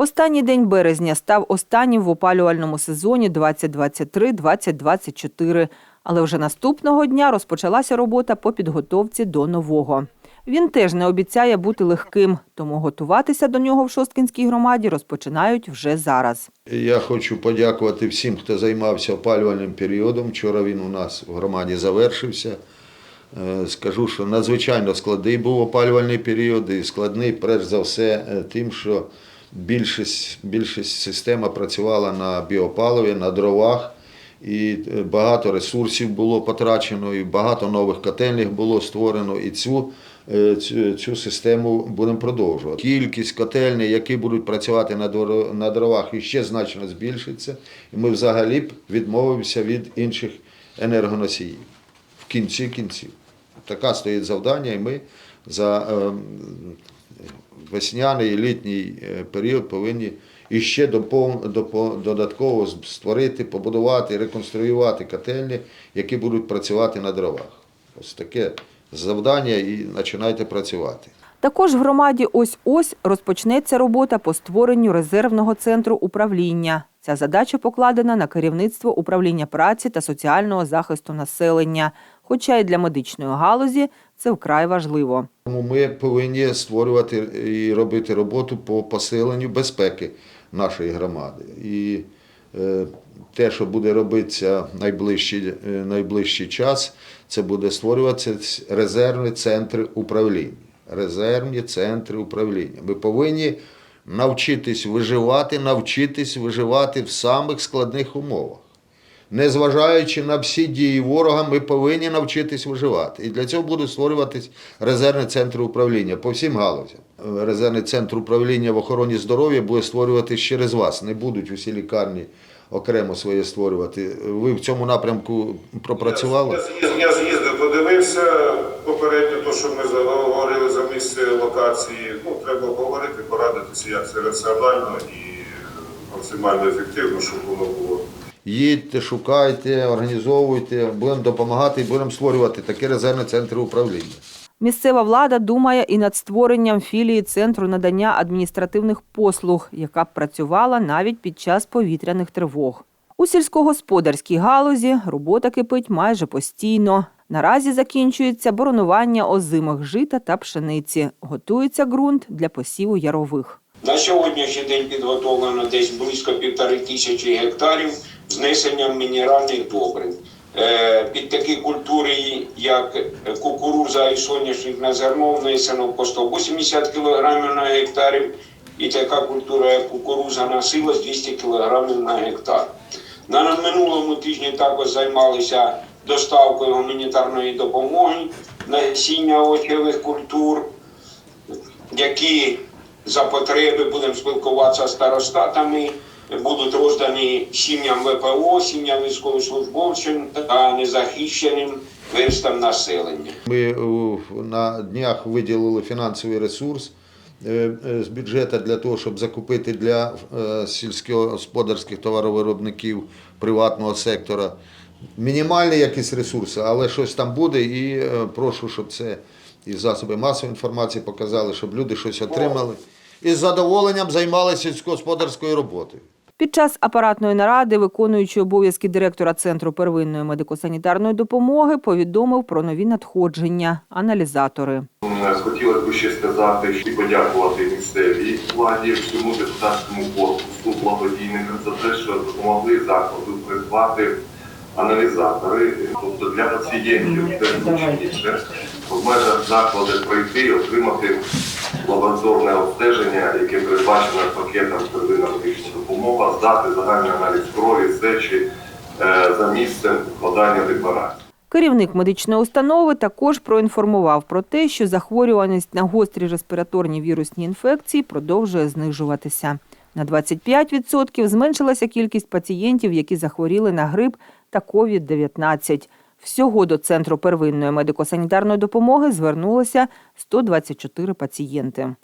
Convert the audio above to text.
Останній день березня став останнім в опалювальному сезоні 2023-2024. Але вже наступного дня розпочалася робота по підготовці до нового. Він теж не обіцяє бути легким, тому готуватися до нього в Шосткінській громаді розпочинають вже зараз. Я хочу подякувати всім, хто займався опалювальним періодом. Вчора він у нас в громаді завершився. Е, Скажу, що надзвичайно складний був опалювальний період, і складний, перш за все, е, тим, що більшість, більшість система працювала на біопаливі, на дровах, і е, багато ресурсів було потрачено, і багато нових котельних було створено. І цю, е, цю, цю систему будемо продовжувати. Кількість котельних, які будуть працювати на на дровах, іще значно збільшиться. І ми взагалі б відмовимося від інших енергоносіїв в кінці кінців. Така стоїть завдання, і ми за ем, весняний і літній е, період повинні іще додатково створити, побудувати, реконструювати котельні, які будуть працювати на дровах. Ось таке завдання і починайте працювати. Також в громаді ось-ось розпочнеться робота по створенню резервного центру управління. Ця задача покладена на керівництво управління праці та соціального захисту населення. Хоча й для медичної галузі це вкрай важливо. Тому ми повинні створювати і робити роботу по посиленню безпеки нашої громади. І е, те, що буде робитися найближчий, е, найближчий час, це буде створюватися резервні центри управління. Резервні центри управління. Ми повинні навчитись виживати, навчитись виживати в самих складних умовах. Незважаючи на всі дії ворога, ми повинні навчитись виживати. І для цього будуть створюватись резервні центри управління по всім галузям. Резервний центр управління в охороні здоров'я буде створюватись через вас. Не будуть усі лікарні окремо своє створювати. Ви в цьому напрямку пропрацювали? Я з'їздив, подивився попередньо, то, що ми заговорили за місце локації. Ну, треба говорити, порадитися, як це раціонально і максимально ефективно, щоб воно було. Їдьте, шукайте, організовуйте, будемо допомагати і будемо створювати такі резервні центри управління. Місцева влада думає і над створенням філії центру надання адміністративних послуг, яка б працювала навіть під час повітряних тривог. У сільськогосподарській галузі робота кипить майже постійно. Наразі закінчується боронування озимих жита та пшениці. Готується ґрунт для посіву ярових. На сьогоднішній день підготовлено десь близько півтори тисячі гектарів з внесенням мінеральних добрив. Е, Під такі культури, як кукуруза і соняшник на зерно, внесено по 180 кг на гектарів, і така культура, як кукуруза на силос 200 кг на гектар. На минулому тижні також займалися доставкою гуманітарної допомоги насіння овочевих культур які за потреби будемо спілкуватися з старостатами, будуть роздані сім'ям ВПО, сім'ям військовослужбовцям та незахищеним верстам населення. Ми на днях виділили фінансовий ресурс е, е, з бюджету для того, щоб закупити для е, сільськогосподарських товаровиробників приватного сектора мінімальні якісь ресурси, але щось там буде. І е, прошу, щоб це і засоби масової інформації показали, щоб люди щось отримали. І з задоволенням займалися сільськогосподарською роботою. Під час апаратної наради, виконуючий обов'язки директора Центру первинної медико-санітарної допомоги, повідомив про нові надходження – аналізатори. Хотілося б ще сказати і подякувати місцевій владі, всьому депутатському корпусу благодійникам за те, що допомогли закладу придбати аналізатори, тобто для пацієнтів це зручніше в межах закладу пройти і отримати лабораторне обстеження, яке передбачено пакетом первинна медична допомога, здати загальний аналіз крові, сечі е, за місцем вкладання декларації. Керівник медичної установи також проінформував про те, що захворюваність на гострі респіраторні вірусні інфекції продовжує знижуватися. На 25% зменшилася кількість пацієнтів, які захворіли на грип та COVID-19. Всього до Центру первинної медико-санітарної допомоги звернулося 124 пацієнти.